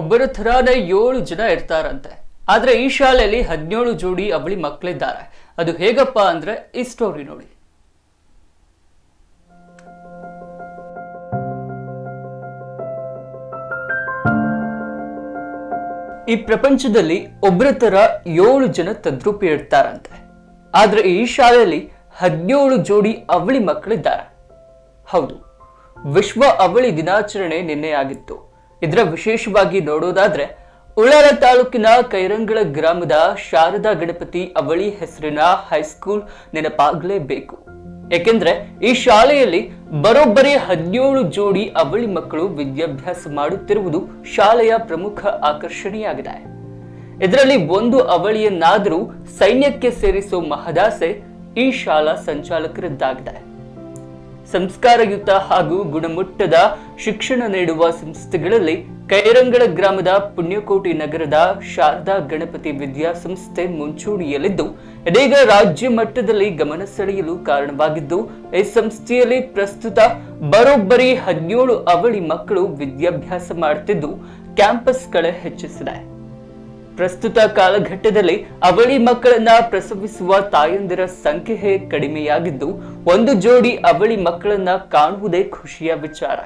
ಒಬ್ಬರ ಥರಾನೇ ಏಳು ಜನ ಇರ್ತಾರಂತೆ. ಆದ್ರೆ ಈ ಶಾಲೆಯಲ್ಲಿ ಹದಿನೇಳು ಜೋಡಿ ಅವಳಿ ಮಕ್ಕಳಿದ್ದಾರೆ ಅದು ಹೇಗಪ್ಪ ಅಂದ್ರೆ ಈ ಸ್ಟೋರಿ ನೋಡಿ. ಈ ಪ್ರಪಂಚದಲ್ಲಿ ಒಬ್ಬರ ತರ ಏಳು ಜನ ತದ್ರೂಪಿ ಇರ್ತಾರಂತೆ. ಆದ್ರೆ ಈ ಶಾಲೆಯಲ್ಲಿ ಹದಿನೇಳು ಜೋಡಿ ಅವಳಿ ಮಕ್ಕಳಿದ್ದಾರೆ ಹೌದು, ವಿಶ್ವ ಅವಳಿ ದಿನಾಚರಣೆ ನಿನ್ನೆ ಆಗಿತ್ತು. ಇದರ ವಿಶೇಷವಾಗಿ ನೋಡೋದಾದ್ರೆ, ಉಳ್ಳಾಲ ತಾಲೂಕಿನ ಕೈರಂಗಳ ಗ್ರಾಮದ ಶಾರದಾ ಗಣಪತಿ ಅವಳಿ ಹೆಸರಿನ ಹೈಸ್ಕೂಲ್ ನೆನಪಾಗಲೇಬೇಕು. ಏಕೆಂದ್ರೆ, ಈ ಶಾಲೆಯಲ್ಲಿ ಬರೋಬ್ಬರಿ ಹದಿನೇಳು ಜೋಡಿ ಅವಳಿ ಮಕ್ಕಳು ವಿದ್ಯಾಭ್ಯಾಸ ಮಾಡುತ್ತಿರುವುದು ಶಾಲೆಯ ಪ್ರಮುಖ ಆಕರ್ಷಣೆಯಾಗಿದೆ. ಇದರಲ್ಲಿ ಒಂದು ಅವಳಿಯನ್ನಾದರೂ ಸೈನ್ಯಕ್ಕೆ ಸೇರಿಸೋ ಮಹದಾಸೆ ಈ ಶಾಲಾ ಸಂಚಾಲಕರದ್ದಾಗಿದೆ. ಸಂಸ್ಕಾರಯುತ ಹಾಗೂ ಗುಣಮಟ್ಟದ ಶಿಕ್ಷಣ ನೀಡುವ ಸಂಸ್ಥೆಗಳಲ್ಲಿ ಕೈರಂಗಳ ಗ್ರಾಮದ ಪುಣ್ಯಕೋಟಿ ನಗರದ ಶಾರದಾ ಗಣಪತಿ ವಿದ್ಯಾಸಂಸ್ಥೆ ಮುಂಚೂಣಿಯಲ್ಲಿದ್ದು, ಇದೀಗ ರಾಜ್ಯ ಮಟ್ಟದಲ್ಲಿ ಗಮನ ಸೆಳೆಯಲು ಕಾರಣವಾಗಿದ್ದು, ಈ ಸಂಸ್ಥೆಯಲ್ಲಿ ಪ್ರಸ್ತುತ ಬರೋಬ್ಬರಿ ಹದಿನೇಳು ಅವಳಿ ಮಕ್ಕಳು ವಿದ್ಯಾಭ್ಯಾಸ ಮಾಡುತ್ತಿದ್ದು ಕ್ಯಾಂಪಸ್ ಕಳೆ ಹೆಚ್ಚಿಸಿದೆ. ಪ್ರಸ್ತುತ ಕಾಲಘಟ್ಟದಲ್ಲಿ ಅವಳಿ ಮಕ್ಕಳನ್ನ ಪ್ರಸವಿಸುವ ತಾಯಂದಿರ ಸಂಖ್ಯೆ ಕಡಿಮೆಯಾಗಿದ್ದು, ಒಂದು ಜೋಡಿ ಅವಳಿ ಮಕ್ಕಳನ್ನ ಕಾಣುವುದೇ ಖುಷಿಯ ವಿಚಾರ.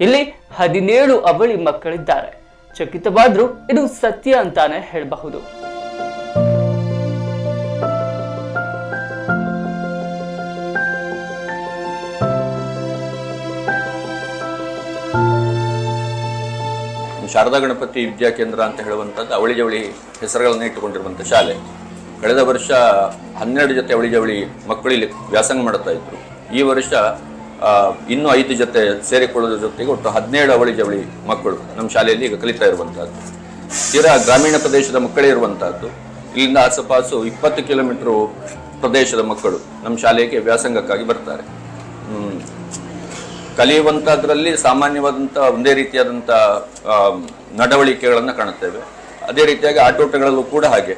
ಇಲ್ಲಿ ಹದಿನೇಳು ಅವಳಿ ಮಕ್ಕಳಿದ್ದಾರೆ. ಚಕಿತವಾದ್ರೂ ಇದು ಸತ್ಯ ಅಂತಾನೆ ಹೇಳಬಹುದು. ಶಾರದಾ ಗಣಪತಿ ವಿದ್ಯಾ ಕೇಂದ್ರ ಅಂತ ಹೇಳುವಂಥದ್ದು ಅವಳಿ ಜವಳಿ ಹೆಸರುಗಳನ್ನು ಇಟ್ಟುಕೊಂಡಿರುವಂಥ ಶಾಲೆ. ಕಳೆದ ವರ್ಷ ಹನ್ನೆರಡು ಜೊತೆ ಅವಳಿ ಜವಳಿ ಮಕ್ಕಳು ಇಲ್ಲಿ ವ್ಯಾಸಂಗ ಮಾಡ್ತಾ ಇದ್ರು. ಈ ವರ್ಷ ಇನ್ನೂ ಐದು ಜೊತೆ ಸೇರಿಕೊಳ್ಳೋದ್ರ ಜೊತೆಗೆ ಒಟ್ಟು ಹದಿನೇಳು ಅವಳಿ ಜವಳಿ ಮಕ್ಕಳು ನಮ್ಮ ಶಾಲೆಯಲ್ಲಿ ಈಗ ಕಲಿತಾ ಇರುವಂತಹದ್ದು ತೀರಾ ಗ್ರಾಮೀಣ ಪ್ರದೇಶದ ಮಕ್ಕಳೇ ಇರುವಂತಹದ್ದು ಇಲ್ಲಿಂದ ಆಸುಪಾಸು ಇಪ್ಪತ್ತು ಕಿಲೋಮೀಟರ್ ಪ್ರದೇಶದ ಮಕ್ಕಳು ನಮ್ಮ ಶಾಲೆಗೆ ವ್ಯಾಸಂಗಕ್ಕಾಗಿ ಬರ್ತಾರೆ. ಕಲಿಯುವಂಥದ್ರಲ್ಲಿ ಸಾಮಾನ್ಯವಾದಂಥ ಒಂದೇ ರೀತಿಯಾದಂಥ ನಡವಳಿಕೆಗಳನ್ನು ಕಾಣುತ್ತೇವೆ. ಅದೇ ರೀತಿಯಾಗಿ ಆಟೋಟಗಳಲ್ಲೂ ಕೂಡ ಹಾಗೆ.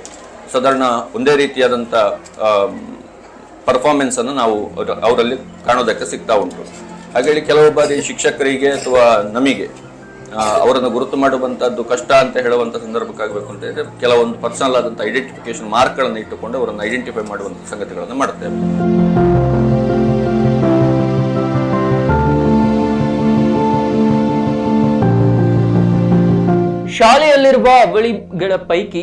ಸಾಧಾರಣ ಒಂದೇ ರೀತಿಯಾದಂಥ ಪರ್ಫಾರ್ಮೆನ್ಸನ್ನು ನಾವು ಅವ್ರ- ಅವರಲ್ಲಿ ಕಾಣೋದಕ್ಕೆ ಸಿಗ್ತಾ ಉಂಟು. ಹಾಗೇಳಿ ಕೆಲವು ಬಾರಿ ಶಿಕ್ಷಕರಿಗೆ ಅಥವಾ ನಮಗೆ ಅವರನ್ನು ಗುರುತು ಮಾಡುವಂಥದ್ದು ಕಷ್ಟ ಅಂತ ಹೇಳುವಂಥ ಸಂದರ್ಭಕ್ಕಾಗಬೇಕು ಅಂತ ಹೇಳಿದರೆ ಕೆಲವೊಂದು ಪರ್ಸನಲ್ ಆದಂಥ ಐಡೆಂಟಿಫಿಕೇಶನ್ ಮಾರ್ಕ್ಗಳನ್ನು ಇಟ್ಟುಕೊಂಡು ಅವರನ್ನು ಐಡೆಂಟಿಫೈ ಮಾಡುವಂಥ ಸಂಗತಿಗಳನ್ನು ಮಾಡುತ್ತೇವೆ. ಶಾಲೆಯಲ್ಲಿರುವ ಅವಳಿಗಳ ಪೈಕಿ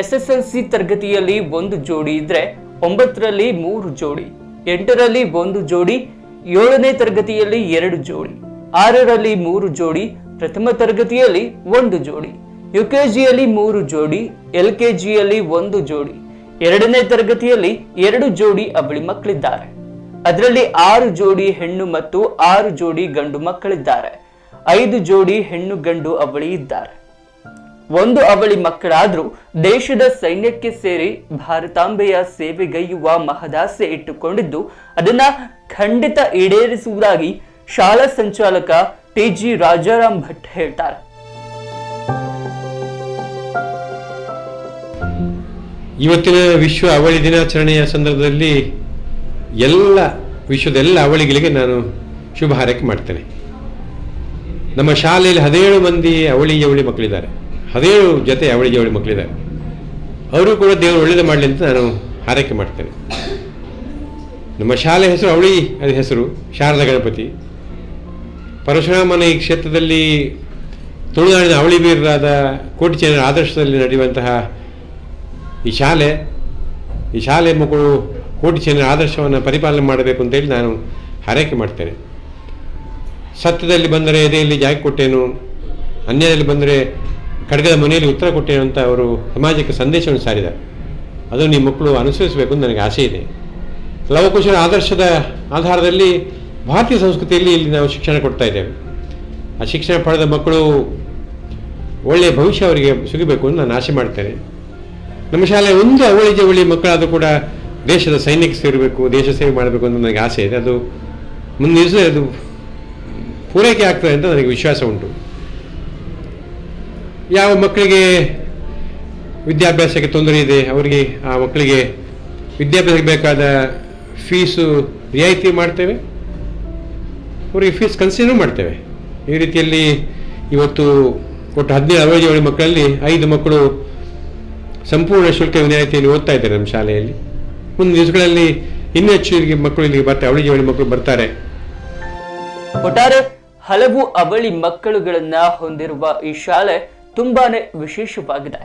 ಎಸ್ಎಸ್ಎಲ್ಸಿ ತರಗತಿಯಲ್ಲಿ ಒಂದು ಜೋಡಿ ಇದ್ರೆ ಒಂಬತ್ತರಲ್ಲಿ ಮೂರು ಜೋಡಿ, ಎಂಟರಲ್ಲಿ ಒಂದು ಜೋಡಿ, ಏಳನೇ ತರಗತಿಯಲ್ಲಿ ಎರಡು ಜೋಡಿ, ಆರರಲ್ಲಿ ಮೂರು ಜೋಡಿ, ಪ್ರಥಮ ತರಗತಿಯಲ್ಲಿ ಒಂದು ಜೋಡಿ, ಯುಕೆಜಿಯಲ್ಲಿ ಮೂರು ಜೋಡಿ ಎಲ್ ಕೆ ಜಿಯಲ್ಲಿ ಒಂದು ಜೋಡಿ, ಎರಡನೇ ತರಗತಿಯಲ್ಲಿ ಎರಡು ಜೋಡಿ ಅವಳಿ ಮಕ್ಕಳಿದ್ದಾರೆ. ಅದರಲ್ಲಿ ಆರು ಜೋಡಿ ಹೆಣ್ಣು ಮತ್ತು ಆರು ಜೋಡಿ ಗಂಡು ಮಕ್ಕಳಿದ್ದಾರೆ. ಐದು ಜೋಡಿ ಹೆಣ್ಣು ಗಂಡು ಅವಳಿ ಇದ್ದಾರೆ. ಒಂದು ಅವಳಿ ಮಕ್ಕಳಾದ್ರೂ ದೇಶದ ಸೈನ್ಯಕ್ಕೆ ಸೇರಿ ಭಾರತಾಂಬೆಯ ಸೇವೆಗೈಯುವ ಮಹದಾಸೆ ಇಟ್ಟುಕೊಂಡಿದ್ದು, ಅದನ್ನ ಖಂಡಿತ ಈಡೇರಿಸುವುದಾಗಿ ಶಾಲಾ ಸಂಚಾಲಕ ಟಿ ಜಿ ರಾಜಾರಾಮ್ ಭಟ್ ಹೇಳ್ತಾರೆ. ಇವತ್ತಿನ ವಿಶ್ವ ಅವಳಿ ದಿನಾಚರಣೆಯ ಸಂದರ್ಭದಲ್ಲಿ ಎಲ್ಲ ವಿಶ್ವದ ಎಲ್ಲ ಅವಳಿಗಳಿಗೆ ನಾನು ಶುಭ ಹಾರೈಕೆ ಮಾಡ್ತೇನೆ. ನಮ್ಮ ಶಾಲೆಯಲ್ಲಿ ಹದಿನೇಳು ಮಂದಿ ಅವಳಿ ಅವಳಿ ಮಕ್ಕಳಿದ್ದಾರೆ. ಹದಿನೇಳು ಜೊತೆ ಅವಳಿ ಜವಳಿ ಮಕ್ಕಳಿದ್ದಾರೆ. ಅವರು ಕೂಡ ದೇವರು ಒಳ್ಳೇದು ಮಾಡಲಿ ಅಂತ ನಾನು ಹಾರೈಕೆ ಮಾಡ್ತೇನೆ. ನಮ್ಮ ಶಾಲೆ ಹೆಸರು ಅವಳಿ ಅದ ಹೆಸರು, ಶಾರದಾ ಗಣಪತಿ. ಪರಶುರಾಮನ ಈ ಕ್ಷೇತ್ರದಲ್ಲಿ ತುಳುನಾಡಿನ ಅವಳಿ ಬೀರರಾದ ಕೋಟಿ ಜನರ ಆದರ್ಶದಲ್ಲಿ ನಡೆಯುವಂತಹ ಈ ಶಾಲೆ ಈ ಶಾಲೆ ಮಕ್ಕಳು ಕೋಟಿ ಜನರ ಆದರ್ಶವನ್ನು ಪರಿಪಾಲನೆ ಮಾಡಬೇಕು ಅಂತೇಳಿ ನಾನು ಹಾರೈಕೆ ಮಾಡ್ತೇನೆ. ಸತ್ಯದಲ್ಲಿ ಬಂದರೆ ಎದೆಯಲ್ಲಿ ಜಾಗ ಕೊಟ್ಟೇನು ಅನ್ಯದಲ್ಲಿ ಬಂದರೆ ಖಡ್ಗದ ಮನೆಯಲ್ಲಿ ಉತ್ತರ ಕೊಟ್ಟಿರುವಂಥ ಅವರು ಸಮಾಜಕ್ಕೆ ಸಂದೇಶವನ್ನು ಸಾರಿದ್ದಾರೆ. ಅದು ನಿಮ್ಮ ಮಕ್ಕಳು ಅನುಸರಿಸಬೇಕು ಅಂತ ನನಗೆ ಆಸೆ ಇದೆ. ಲವಕುಶರ ಆದರ್ಶದ ಆಧಾರದಲ್ಲಿ ಭಾರತೀಯ ಸಂಸ್ಕೃತಿಯಲ್ಲಿ ಇಲ್ಲಿ ನಾವು ಶಿಕ್ಷಣ ಕೊಡ್ತಾ ಇದ್ದೇವೆ. ಆ ಶಿಕ್ಷಣ ಪಡೆದ ಮಕ್ಕಳು ಒಳ್ಳೆಯ ಭವಿಷ್ಯ ಅವರಿಗೆ ಸಿಗಬೇಕು ಅಂತ ನಾನು ಆಸೆ ಮಾಡ್ತೇನೆ. ನಮ್ಮ ಶಾಲೆ ಒಂದು ಅವಳಿ ಜವಳಿ ಮಕ್ಕಳಾದರೂ ಕೂಡ ದೇಶದ ಸೈನ್ಯಕ್ಕೆ ಸೇರಬೇಕು, ದೇಶ ಸೇವೆ ಮಾಡಬೇಕು ಅಂತ ನನಗೆ ಆಸೆ ಇದೆ. ಅದು ಮುಂದಿನ ಅದು ಪೂರೈಕೆ ಆಗ್ತದೆ ಅಂತ ನನಗೆ ವಿಶ್ವಾಸ ಉಂಟು. ಯಾವ ಮಕ್ಕಳಿಗೆ ವಿದ್ಯಾಭ್ಯಾಸಕ್ಕೆ ತೊಂದರೆ ಇದೆ, ಅವರಿಗೆ ಆ ಮಕ್ಕಳಿಗೆ ವಿದ್ಯಾಭ್ಯಾಸಕ್ಕೆ ಬೇಕಾದ ಫೀಸು ರಿಯಾಯಿತಿ ಮಾಡ್ತೇವೆ. ಅವರಿಗೆ ಫೀಸ್ ಕನ್ಸಿಡರ್ ಮಾಡ್ತೇವೆ. ಈ ರೀತಿಯಲ್ಲಿ ಇವತ್ತು ಒಟ್ಟು ಹದಿನೇಳು ಅವಳಿ ಏಳು ಮಕ್ಕಳಲ್ಲಿ ಐದು ಮಕ್ಕಳು ಸಂಪೂರ್ಣ ಶುಲ್ಕ ವಿನಾಯಿತಿಯಲ್ಲಿ ಓದ್ತಾ ಇದ್ದಾರೆ ನಮ್ಮ ಶಾಲೆಯಲ್ಲಿ. ಮುಂದಿನ ದಿವಸಗಳಲ್ಲಿ ಇನ್ನೂ ಹೆಚ್ಚು ಮಕ್ಕಳು ಇಲ್ಲಿಗೆ ಬರ್ತಾರೆ ಅವಳಿ ಜವಳಿ ಮಕ್ಕಳು ಬರ್ತಾರೆ. ಒಟ್ಟಾರೆ ಹಲವು ಅವಳಿ ಮಕ್ಕಳುಗಳನ್ನ ಹೊಂದಿರುವ ಈ ಶಾಲೆ ತುಂಬಾನೇ ವಿಶೇಷವಾಗಿದೆ.